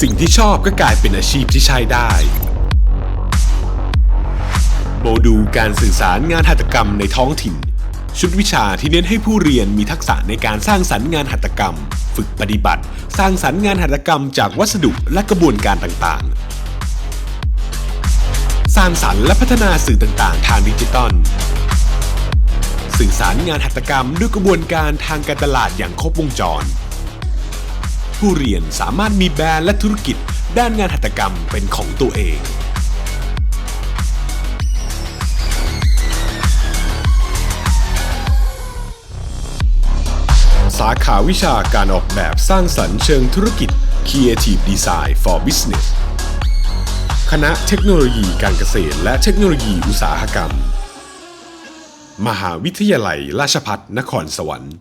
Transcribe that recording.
สิ่งที่ชอบก็กลายเป็นอาชีพที่ใช้ได้ โมดูลการสื่อสารงานหัตถกรรมในท้องถิ่น ชุดวิชาที่เน้นให้ผู้เรียนมีทักษะในการสร้างสรรค์งานหัตถกรรม ฝึกปฏิบัติ สร้างสรรค์งานหัตถกรรมจากวัสดุและกระบวนการต่างๆ สร้างสรรค์และพัฒนาสื่อต่างๆ ทางดิจิตอลสื่อสารงานหัตถกรรมด้วยกระบวนการทางการตลาดอย่างครบวงจร ผู้เรียนสามารถมีแบรนด์และธุรกิจ ด้านงานหัตถกรรมเป็นของตัวเอง สาขาวิชาการออกแบบสร้างสรรค์เชิงธุรกิจ Creative Design for Business คณะเทคโนโลยีการเกษตร และเทคโนโลยีอุตสาหกรรม มหาวิทยาลัยราชภัฏนครสวรรค์